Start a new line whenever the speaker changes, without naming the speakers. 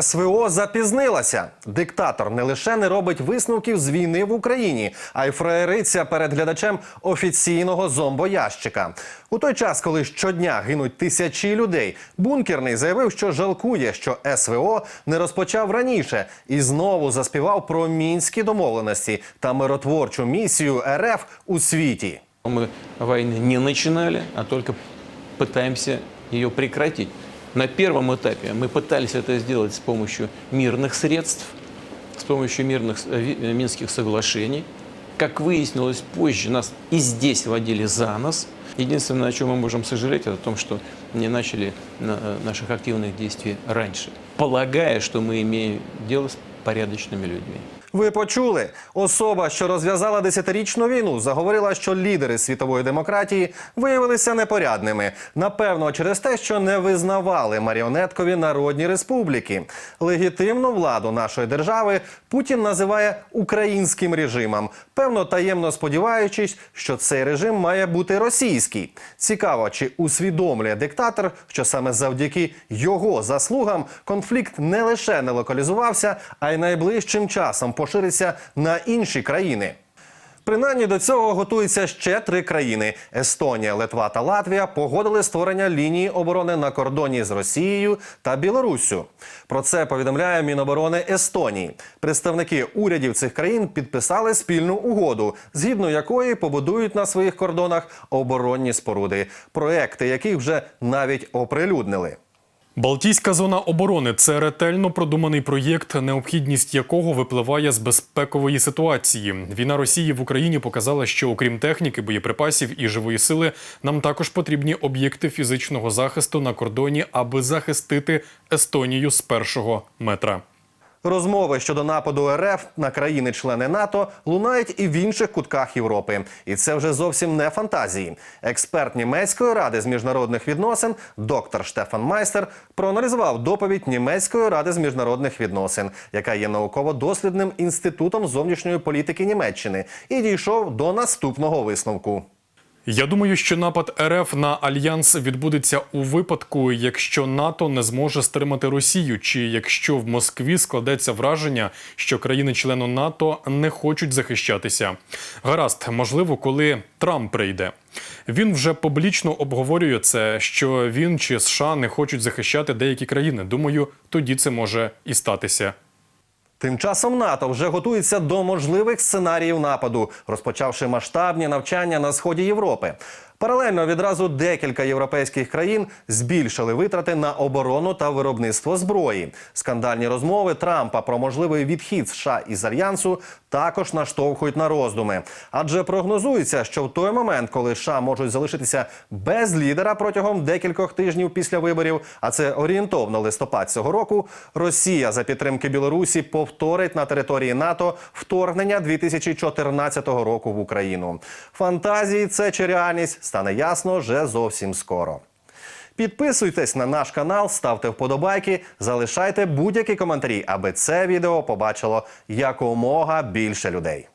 СВО запізнилася. Диктатор не лише не робить висновків з війни в Україні, а й фраєриться перед глядачем офіційного зомбоящика. У той час, коли щодня гинуть тисячі людей, бункерний заявив, що жалкує, що СВО не розпочав раніше, і знову заспівав про мінські домовленості та миротворчу місію РФ у світі.
Мы войны не начинали, а только пытаемся ее прекратить. На первом этапе мы пытались это сделать с помощью мирных средств, с помощью мирных э, э, минских соглашений. Как выяснилось позже, нас и здесь водили за нос. Единственное, о чем мы можем сожалеть, это о том, что не начали на- э, наших активных действий раньше, полагая, что мы имеем дело с порядочными людьми.
Ви почули? Особа, що розв'язала десятирічну війну, заговорила, що лідери світової демократії виявилися непорядними. Напевно, через те, що не визнавали маріонеткові народні республіки. Легітимну владу нашої держави Путін називає українським режимом, певно, таємно сподіваючись, що цей режим має бути російський. Цікаво, чи усвідомлює диктатор, що саме завдяки його заслугам конфлікт не лише не локалізувався, а й найближчим часом пошириться на інші країни. Принаймні до цього готуються ще три країни: Естонія, Литва та Латвія погодили створення лінії оборони на кордоні з Росією та Білоруссю. Про це повідомляє Міноборони Естонії. Представники урядів цих країн підписали спільну угоду, згідно якої побудують на своїх кордонах оборонні споруди, проекти яких вже навіть оприлюднили.
Балтійська зона оборони це ретельно продуманий проєкт, необхідність якого випливає з безпекової ситуації. Війна Росії в Україні показала, що окрім техніки, боєприпасів і живої сили, нам також потрібні об'єкти фізичного захисту на кордоні, аби захистити Естонію з першого метра.
Розмови щодо нападу РФ на країни-члени НАТО лунають і в інших кутках Європи. І це вже зовсім не фантазії. Експерт німецької ради з міжнародних відносин, доктор Штефан Майстер, проаналізував доповідь німецької ради з міжнародних відносин, яка є науково-дослідним інститутом зовнішньої політики Німеччини, і дійшов до наступного висновку.
Я думаю, що напад РФ на альянс відбудеться у випадку, якщо НАТО не зможе стримати Росію, чи якщо в Москві складеться враження, що країни-члени НАТО не хочуть захищатися. Гаразд, можливо, коли Трамп прийде. Він вже публічно обговорює це, що він чи США не хочуть захищати деякі країни. Думаю, тоді це може і статися.
Тим часом НАТО вже готується до можливих сценаріїв нападу, розпочавши масштабні навчання на сході Європи. Паралельно відразу декілька європейських країн збільшили витрати на оборону та виробництво зброї. Скандальні розмови Трампа про можливий відхід США із альянсу також наштовхують на роздуми. Адже прогнозується, що в той момент, коли США можуть залишитися без лідера протягом декількох тижнів після виборів, а це орієнтовно листопад цього року, Росія за підтримки Білорусі повторить на території НАТО вторгнення 2014 року в Україну. Фантазії це чи реальність стане ясно вже зовсім скоро. Підписуйтесь на наш канал, ставте вподобайки, залишайте будь-які коментарі, аби це відео побачило якомога більше людей.